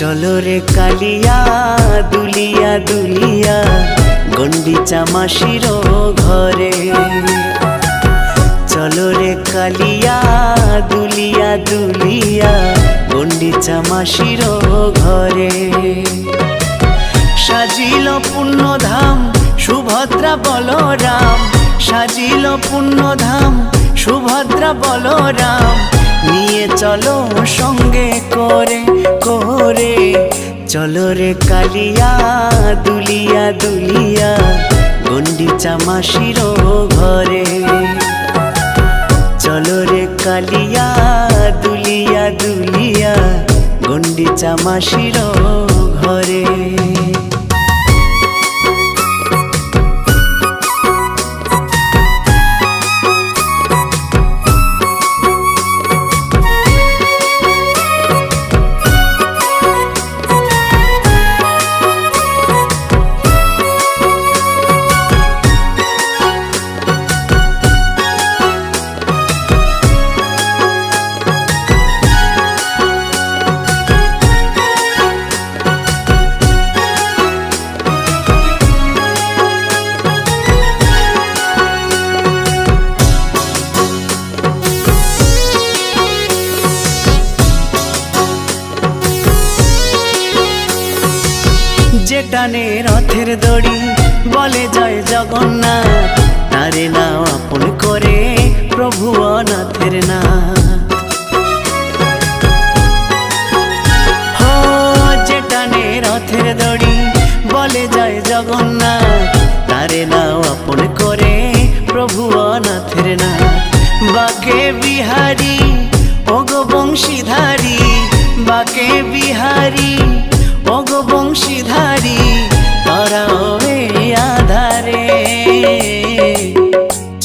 চলো রে কালিয়া, দুলিয়া দুলিয়া গন্ডিচা মাসির ঘরে। চলো রে কালিয়া, দুলিয়া দুলিয়া গন্ডিচা মাসির ঘরে। সাজিল পুণ্যধাম সুভদ্রা বলরাম। সাজিল পুণ্যধাম সুভদ্রা বলরাম। নিয়ে চলো সঙ্গে করে করে চলো রে কালিয়া, দুলিয়া দুলিয়া গন্ডিচা মাসির ঘরে। চলো রে কালিয়া, দুলিয়া দুলিয়া গন্ডিচা মাসির ঘরে। যেটানে রথের দড়ি। বলে, জয় জগন্নাথ তারে নাও আপন করে প্রভু অনাথের না হো রথের দড়ি। বলে, জয় নাও বাকে বিহারি বংশীধারী, বাকে বিহারি, ওগো বংশীধারী।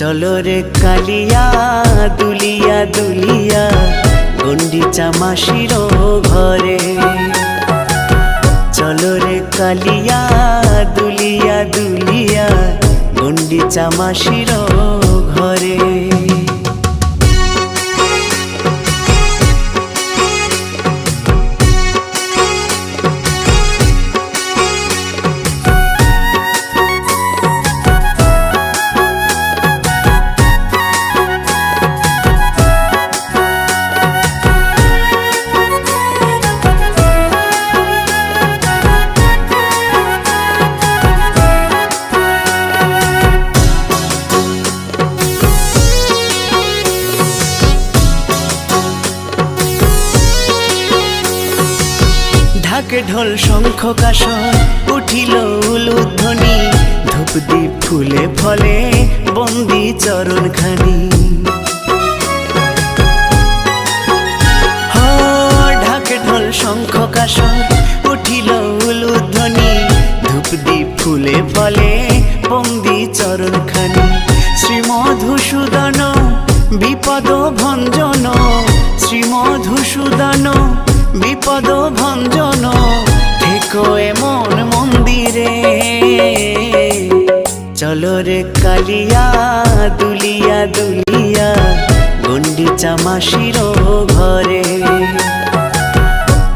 চলো রে কালিয়া, দুলিয়া দুলিয়া গন্ডিচা মাসির ঘরে। চলো রে কালিয়া, দুলিয়া দুলিয়া গন্ডিচা মাসির ঢাকে ঢোল শঙ্খ কাসর উঠিল উলুধ্বনি। ধূপ দীপ ফুলে ফলে বন্দি চরণ খানি ঢাকে ঢোল শঙ্খ কাসর উঠিল উলুধ্বনি। ধূপ দীপ ফুলে ফলে বন্দি চরণ খানি শ্রীমধুসূদন, বিপদ ভঞ্জন। শ্রীমধুসূদন বিপদ ভঞ্জন, থেকো এমন মন্দিরে। চলো রে কালিয়া, দুলিয়া দুলিয়া গন্ডিচা মাসির ঘরে।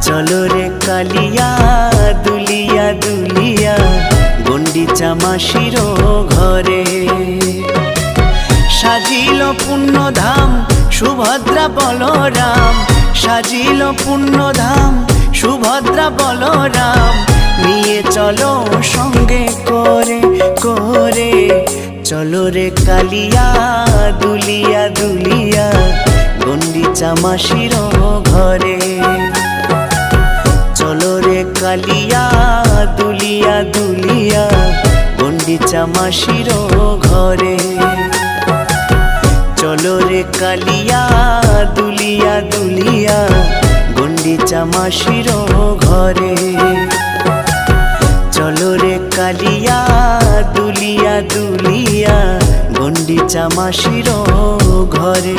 চলো রে কালিয়া, দুলিয়া দুলিয়া গন্ডিচা মাসির ঘরে। সাজিল পুণ্যধাম, সুভদ্রা বলরাম সাজিল পুণ্যধাম সুভদ্রা বলরাম। নিয়ে চলো সঙ্গে করে করে। চলো রে কালিয়া, দুলিয়া দুলিয়া। গন্ডিচা মাসির ঘরে। চলো রে কালিয়া, দুলিয়া দুলিয়া। গন্ডিচা মাসির ঘরে। চলো রে কালিয়া, দুলিয়া দুলিয়া গন্ডিচা মাসির ঘরে। চলো রে কালিয়া, দুলিয়া দুলিয়া গন্ডিচা মাসির ঘরে।